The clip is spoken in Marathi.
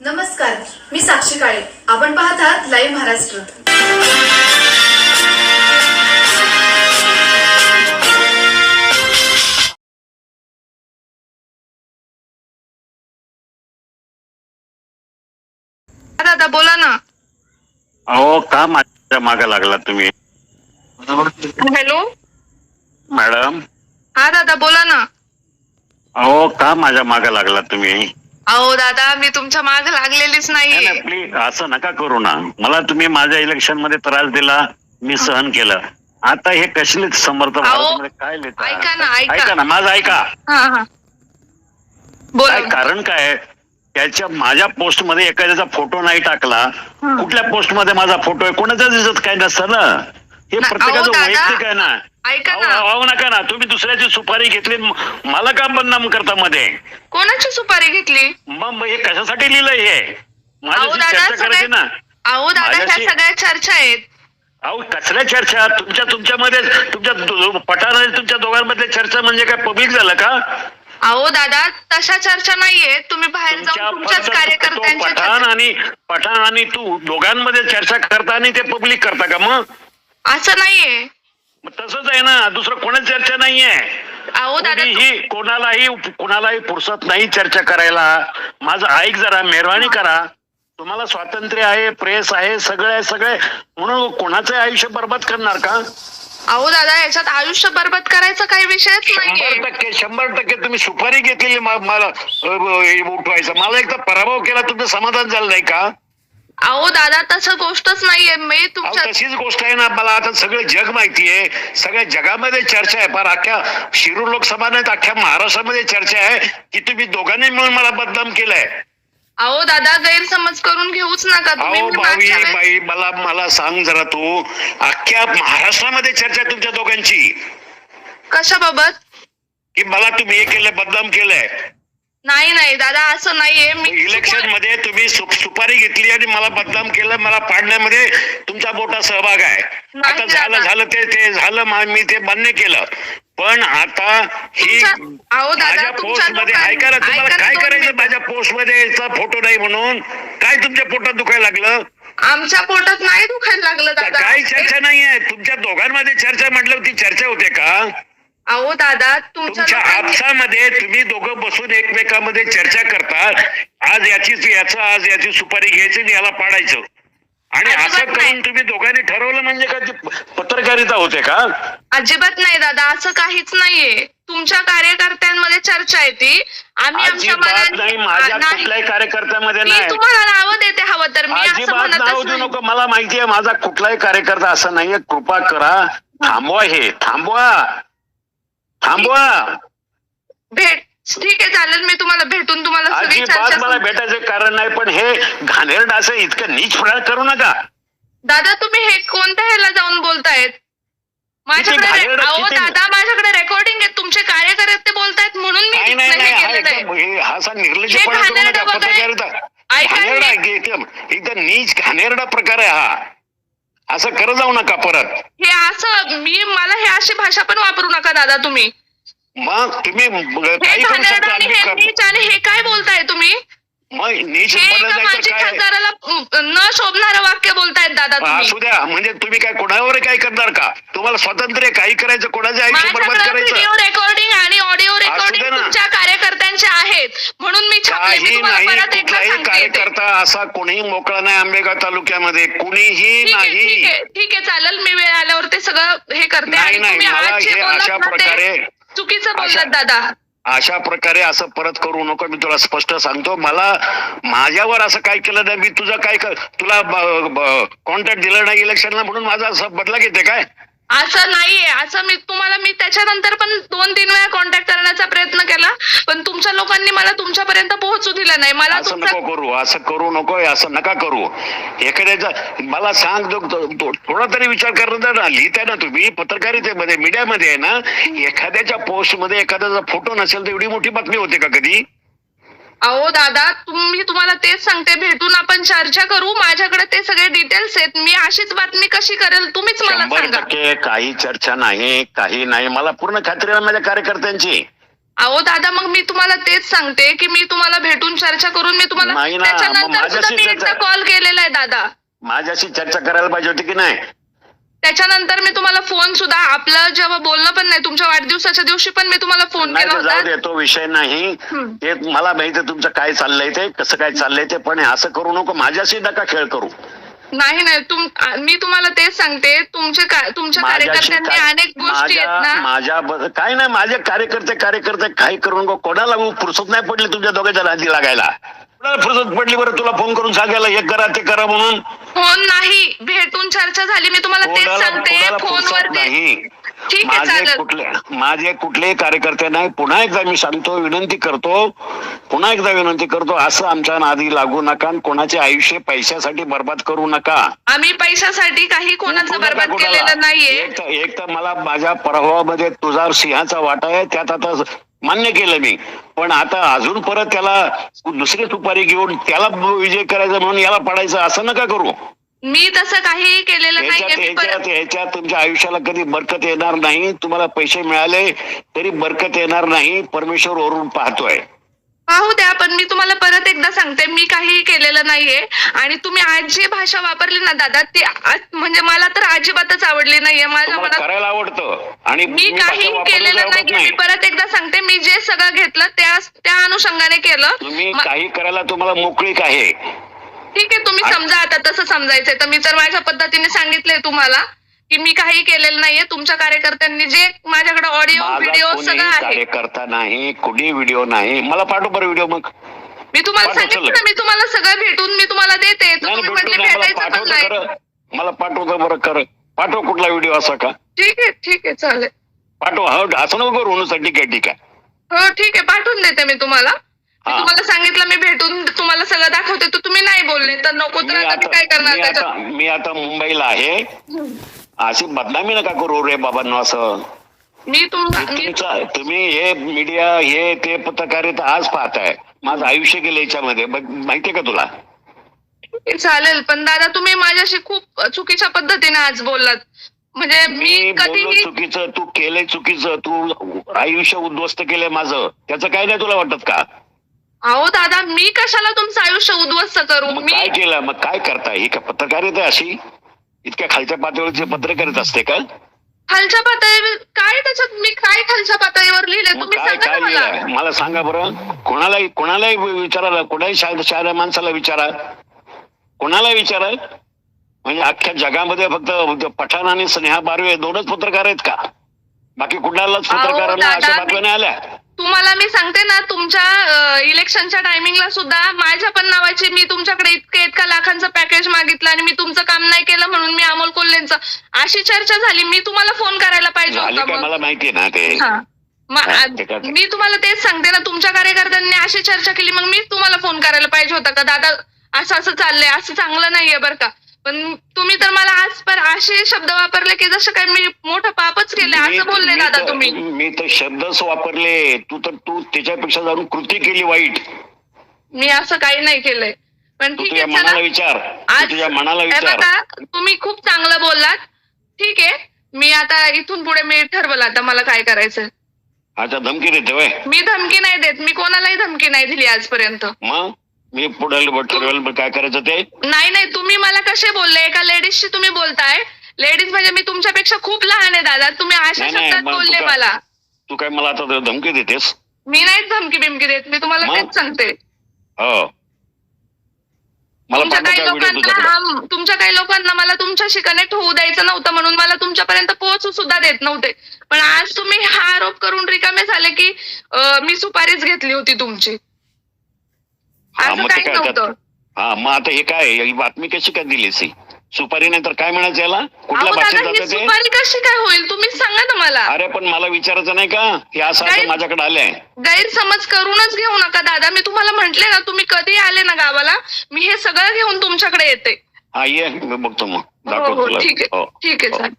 नमस्कार मी साक्षी काळे. आपण पाहत आहात लाईव्ह महाराष्ट्र. हा दादा बोला ना. अहो का माझ्या मागे लागला तुम्ही? हॅलो? मॅडम? हा दादा बोला ना. अहो का माझ्या मागे लागला तुम्ही? अहो दादा मी तुमच्या माग लागलेलीच नाहीये. प्लीज असं नका करू ना. मला तुम्ही माझ्या इलेक्शनमध्ये त्रास दिला मी सहन केलं. आता हे कसले समर्थ भारतामध्ये काय? ऐका ना, ऐका. ऐका. ना माझं ऐका. हा हा. बोला. कारण काय त्याच्या माझ्या पोस्टमध्ये एखाद्याचा फोटो नाही टाकला. कुठल्या पोस्टमध्ये माझा फोटो आहे? कोणाचा दिसत काय नसतं ना? हे प्रत्येकाचं दादा, वैयक्तिक आहे ना. ऐका ना. अहो नका ना. तुम्ही दुसऱ्याची सुपारी घेतली मला का बदनाम करता मध्ये? कोणाची सुपारी घेतली? मग मग हे कशासाठी लिहिलंय हे? अहो माझ्याशी दादा चर्चा करायची सगळ्या ना. अहो दादा ह्या माझ्याशी- सगळ्या चर्चा आहेत. अहो कसल्या चर्चा? तुमच्या तुमच्यामध्ये तुमच्या दो- पठाण आणि तुमच्या दोघांमधल्या चर्चा म्हणजे काय पब्लिक झालं का? अहो दादा तशा चर्चा नाहीये. तुम्ही बाहेर तुमच्या जाऊन तुमच्याच फक्त तो कार्यकर्त्यांच्या पठाण चर्चा- आणि पठाण आणि तू दोघांमध्ये चर्चा करता आणि ते पब्लिक करता का मग? असं नाहीये. तसंच आहे ना दुसरं कोणाच चर्चा नाहीये. कोणालाही कोणालाही फुरसत नाही चर्चा करायला. माझं ऐक जरा मेहरबानी करा. तुम्हाला स्वातंत्र्य आहे प्रेस आहे सगळं आहे सगळे. म्हणून कोणाचं आयुष्य बर्बाद करणार का? अहो दादा याच्यात आयुष्य बरबाद करायचा काही विषयच शंभर टक्के शंभर टक्के तुम्ही सुपारी घेतलेली मला उठवायचं. मला एकदा पराभव केला तुमचं समाधान झालं नाही का? अहो दादा तसं गोष्टच नाहीये. मी अहो, तुमच्या तशीच गोष्ट आहे ना. मला आता सगळं जग माहितीये. सगळ्या जगामध्ये चर्चा आहे. फार अख्ख्या शिरूर लोकसभा नाही तर अख्ख्या महाराष्ट्रामध्ये चर्चा आहे की तुम्ही दोघांनी मिळून मला बदनाम केलंय. अहो दादा गैरसमज करून घेऊच नका. तुम्ही अहो मी बाई मागच्या वेळेस- बाई मला मला सांग जरा तू. अख्ख्या महाराष्ट्रामध्ये चर्चा आहे तुमच्या दोघांची. कशाबाबत? की मला तुम्ही हे केलंय बदनाम केलंय. नाही नाही दादा असं नाहीये. मी इलेक्शनमध्ये तुम्ही सु- सुपारी घेतली आणि मला बदनाम केलं मला पाडण्यामध्ये तुमचा मोठा सहभाग आहे. नाही आता झालं दादा. झालं ते ते झालं मा- मी ते मान्य केलं. पण आता ही तुमच्या- अहो दादा, माझ्या तुमच्या पोस्टमध्ये लोकांनी- ऐका ना तुम्हाला काय दोन करायचं? मिनिटं. माझ्या पोस्टमध्ये याचा फोटो नाही म्हणून काय तुमच्या पोटात दुखायला लागलं? आमच्या पोटात नाही दुखायला लागलं दादा. काही चर्चा नाहीये? तुमच्या दोघांमध्ये चर्चा म्हटलं ती चर्चा होते का? अहो दादा तुमच्या आपसामध्ये तुम्ही दोघं बसून एकमेकांमध्ये चर्चा करता आज याचीच याचं आज याची सुपारी घ्यायची आणि याला पाडायचं. आणि असं करून. तुम्ही दोघांनी ठरवलं म्हणजे का ते पत्रकारिता होते का? अजिबात नाही दादा असं काहीच नाहीये. तुमच्या कार्यकर्त्यांमध्ये चर्चा आहे ती. आम्ही आमच्या माझ्या. कुठल्याही कार्यकर्त्यामध्ये नाही. तुम्हाला नावं देते हवं तर मी असं नको मला माहितीये माझा कुठलाही कार्यकर्ता असं नाहीये. कृपा करा थांबवा हे थांबवा. थांबवा. भेट. ठीक आहे चालेल. मी तुम्हाला भेटून तुम्हाला सगळी अजिबात चर्चा मला भेटायचं कारण नाही पण हे घाणेरड असं इतकं नीच प्रकार करू नका. दादा तुम्ही हे कोणत्या ह्याला जाऊन बोलतायत? माझ्याकडे घाणेरडं अहो किती- दादा माझ्याकडे रेकॉर्डिंग आहे. तुमचे कार्यकर्ते बोलतायत म्हणून मी नाही नाही नाही. हा केलेलं आहे. एकदम हे हा असा निर्लज्जपणा हे करू नका. घाणेरडं वगैरे- पत्रकारिता ऐका घाणेरडा आहे की एकदम एकदम नीच घाणेरडा प्रकार आहे हा. असं करत जाऊ नका परत. हे असं मी मला हे अशी भाषा पण वापरू नका दादा तुम्ही. मग तुम्ही हे काही करू घाणेरडं शकता. आणि आम्ही हे कर- नीच आणि हे काय बोलताय तुम्ही? मग नीच हे बोलत एका नाही माजी तर काय? खासदाराला अं, न शोभणारं वाक्य बोलतायत दादा तुम्ही. असू द्या. म्हणजे तुम्ही काय कोणावर काय करणार का? तुम्हाला स्वातंत्र्य आहे, काही करायचं कोणाचं आयुष्य बरबाद माझ्याकडे करायचं? व्हिडिओ रेकॉर्डिंग आणि ऑडिओ रेकॉर्डिंग दे ना. तुमच्या कार्यकर्त्यांचे आहेत. म्हणून मी छापले मी काही तुम्हाला नाही. परत एकदा कुठलाही सांगते ते. कार्यकर्ता असा कोणीही मोकळा नाही आंबेगाव तालुक्यामध्ये. कुणीही ठीक आहे ठीक नाही आहे ठीक आहे चालेल. मी वेळ आल्यावर ते सगळं हे करते नाही, आणि नाही, तुम्ही मला आज जे हे बोललात अशा ना ते प्रकारे- चुकीचं अशा- बोललात दादा. अशा प्रकारे असं परत करू नको मी तुला स्पष्ट सांगतो. मला माझ्यावर असं काय केलं नाही मी तुझं काय कर- तुला कॉन्टॅक्ट दिलं नाही इलेक्शनला म्हणून माझा असं बदला घेते काय? असं नाहीये. असं मी तुम्हाला मी त्याच्यानंतर पण दोन तीन वेळा कॉन्टॅक्ट करण्याचा प्रयत्न केला. पण तुमच्या लोकांनी मला तुमच्यापर्यंत पोहोचू दिलं नाही. मला असं नको करू. असं करू नको असं नका करू. एखाद्याचा मला सांग थोडा तरी विचार करणार ना. लिहिताय ना तुम्ही. पत्रकारितेमध्ये मीडियामध्ये आहे ना. एखाद्याच्या पोस्टमध्ये एखाद्याचा फोटो नसेल तर एवढी मोठी बातमी होते का कधी? अहो दादा तुम्ही तुम्हाला तेच सांगते. भेटून आपण चर्चा करू. माझ्याकडे ते सगळे डिटेल्स आहेत. मी अशीच बातमी कशी करेल तुम्हीच मला शंभर सांगा. टक्के काही चर्चा नाही काही नाही. मला पूर्ण खात्री आहे माझ्या कार्यकर्त्यांची. अहो दादा मग मी तुम्हाला तेच सांगते की मी तुम्हाला भेटून चर्चा करून मी तुम्हाला नाही ना, मग त्याच्यानंतर सुद्धा माझ्याशी मी एकदा चर्चा- कॉल केलेला आहे दादा. माझ्याशी चर्चा करायला पाहिजे होती की नाही? त्याच्यानंतर मी तुम्हाला फोन सुद्धा आपलं जेव्हा बोलणं पण नाही तुमच्या वाढदिवसाच्या दिवशी पण मी तुम्हाला फोन नाही केला तर जाऊ होता. दे तो विषय नाही. हम्म. ते मला माहिती आहे तुमचं काय चाललंय ते कसं काय चाललंय ते पण असं करू नको माझ्याशी नका खेळ करू. नाही नाही तुम मी तुम्हाला तेच सांगते तुमचे तुमच्या कार्यकर्त्यांनी अनेक गोष्टी आहेत माझ्या ना. माझ्या काय नाही माझे कार्यकर्ते कार्यकर्ते काही करू नको. कोणाला फुरसत नाही पडली तुमच्या दोघांच्या नादी लागायला? कोणाला फुरसत पडली बरं तुला फोन करून सांगायला? हे करा ते करा म्हणून. फोन नाही भेटून चर्चा झाली. मी तुम्हाला तेच सांगते नाही. आहे माझे कुठले माझे कुठलेही कार्यकर्ते नाही. पुन्हा एकदा मी सांगतो विनंती करतो पुन्हा एकदा विनंती करतो असं आमच्या नादी लागू नका आणि कोणाचे आयुष्य पैशासाठी बर्बाद करू नका. आम्ही पैशासाठी काही कोणाचं बर्बाद. केलेलं नाहीये. एक तर एक तर मला माझ्या प्रभावामध्ये तुझा सिंहाचा वाटा आहे त्यात आता मान्य केलं मी. पण आता अजून परत त्याला दुसरी सुपारी घेऊन त्याला विजय करायचा म्हणून याला पडायचं असं नका करू. मी तसं काहीही केलेलं ह्याच्यात ह्याच्यात तुमच्या आयुष्याला कधी बरकत येणार नाही. तुम्हाला पैसे मिळाले तरी बरकत येणार नाही. परमेश्वर वरून पाहतोय. पाहू द्या पण मी तुम्हाला परत एकदा सांगते मी काहीही केलेलं नाहीये. आणि तुम्ही आज जी भाषा वापरली ना दादा ती म्हणजे मला तर अजिबातच आवडली नाहीये. माझ्या मनात करायला आवडतं. आणि मी काही केलेलं नाही. मी परत एकदा सांगते मी जे सगळं घेतलं त्या त्या अनुषंगाने केलं. काही करायला तुम्हाला मोकळीक आहे. ठीक आहे तुम्ही समजा आता तसं समजायचंय. तर मी तर माझ्या पद्धतीने सांगितलंय तुम्हाला की मी काही केलेलं नाहीये तुमच्या कार्यकर्त्यांनी जे माझ्याकडे ऑडिओ व्हिडिओ सगळं आहे. कार्यकर्ता नाही कुणी व्हिडिओ नाही. मला पाठव बरं व्हिडिओ मग. मी तुम्हाला पाठव, सांगितलं. ना मी तुम्हाला सगळं भेटून मी तुम्हाला देते. तर नाही तुम्ही म्हटले मला भेटायचं पण पाठवतो नाही खरं. मला पाठवतो बरं खरं. पाठव कुठला व्हिडिओ असा का? ठीक आहे ठीक आहे चालेल. पाठव. हा असं नको करू नुसतं ठीक आहे ठीक आहे. हो ठीक आहे पाठवून देते मी तुम्हाला. तुम्हाला सांगितलं मी भेटून तुम्हाला सगळं दाखवते. तर तुम्ही नाही बोलले तर नको तर मी आता मी काय करणार मी त्याच्यात? आता मी आता मुंबईला आहे. अशी बदनामी नका करू रे बाबांनो असं. मी तुम मी तुमचा तुम्ही हे मीडिया हे ते पत्रकारिता आज पाहताय. माझं आयुष्य गेलं याच्यामध्ये. बघ- माहितीये का तुला? चालेल. पण दादा तुम्ही माझ्याशी खूप चुकीच्या पद्धतीने आज बोललात. म्हणजे मी मी बोललो कधीही चुकीचं तू केलंय चुकीचं तू आयुष्य उद्ध्वस्त केलंय माझं. त्याचं काय नाही तुला वाटत का? अहो दादा मी कशाला तुमचं आयुष्य उद्ध्वस्त करू? मग मी काय केलं? मग काय करताय? ही का पत्रकारिता अशी? इतक्या खालच्या पातळीवरची पत्रकारिता असते का? खालच्या पातळीवर काय त्याच्यात? मी काय खालच्या पातळीवर लिहिले मग तुम्ही काय सांगा काय ना मला. लिहिलंय? मला सांगा बरं. कोणालाही कोणालाही विचारा कोणाही शा- शहाण्या माणसाला विचारा. कोणाला विचारा? म्हणजे अख्ख्या जगामध्ये फक्त पठाण आणि स्नेहा बारवे दोनच पत्रकार आहेत का? बाकी कुणालाच अहो, पत्रकारांना दादा, अशा मी- बातम्या नाही आल्या. तुम्हाला मी सांगते ना तुमच्या इलेक्शनच्या टायमिंगला सुद्धा माझ्या पण नावाची मी तुमच्याकडे इतकं इतका लाखांचं पॅकेज मागितलं आणि मी तुमचं काम नाही केलं म्हणून मी अमोल कोल्हेंचं. अशी चर्चा झाली मी तुम्हाला फोन करायला पाहिजे होता मला माहितीये ना ते. मी तुम्हाला तेच सांगते ना तुमच्या कार्यकर्त्यांनी अशी चर्चा केली मग मी तुम्हाला फोन करायला पाहिजे होता का? दादा असं असं चाललंय असं चांगलं नाहीये बरं का. पण तुम्ही तर मला आज पर असे शब्द वापरले की जसं काय मी मोठं पापच केलंय मी- असं बोलले मी दादा तर- तुम्ही. मी तर शब्दच वापरले. तू तर तू त्याच्यापेक्षा जाऊन कृती केली वाईट. मी असं काही नाही केलंय. पण ठीक तुझ्या आहे मनाला चला विचार. तू आज तुझ्या मनाला हे विचार. बघा, तुम्ही खूप चांगलं बोललात. ठीक आहे. मी आता इथून पुढे मी ठरवलं आता मला काय करायचं अच्छा धमकी देते वय मी धमकी नाही देत. मी कोणालाही धमकी नाही दिली आजपर्यंत. मग? मी पुढे ठरवेल मग काय करायचं ते? नाही नाही तुम्ही मला कसे बोलले? एका लेडीजशी तुम्ही बोलताय. लेडीज म्हणजे मी तुमच्यापेक्षा खूप लहान आहे दादा. तुम्ही अशा नाही, नाही, शब्दात मग बोलले मला. तू काय मला आता धमकी देतेस? मी नाहीच धमकी बिमकी देत मी तुम्हाला मग? तेच सांगते. हो. मला तुमच्या काही व्हिडिओ लोकांना तुझ्याकडे. हा, तुमच्या काही लोकांना मला तुमच्याशी कनेक्ट होऊ द्यायचं नव्हतं म्हणून मला तुमच्यापर्यंत पोहोचू सुद्धा देत नव्हते. पण आज तुम्ही हा आरोप करून रिकामे झाले की अं, मी सुपारीच घेतली होती तुमची. हा मग ते काय हा आता हे काय ही बातमी कशी काय दिलीस ही? सुपारी नाही तर काय म्हणायचं याला? कुठल्या अहो भाषेत दादा ही जातं ते? सुपारी कशी काय होईल? तुम्ही सांगा ना मला. अरे पण मला विचारायचं नाही का? हे असं काय? असं माझ्याकडे आलंय. गैरसमज करूनच घेऊ नका दादा. मी तुम्हाला म्हंटले ना तुम्ही कधी आले ना गावाला मी हे सगळं घेऊन तुमच्याकडे येते. हा ये. मी बघतो मग. हो हो. तुला. ठीक आहे. हो. ठीक आहे हो. चालेल.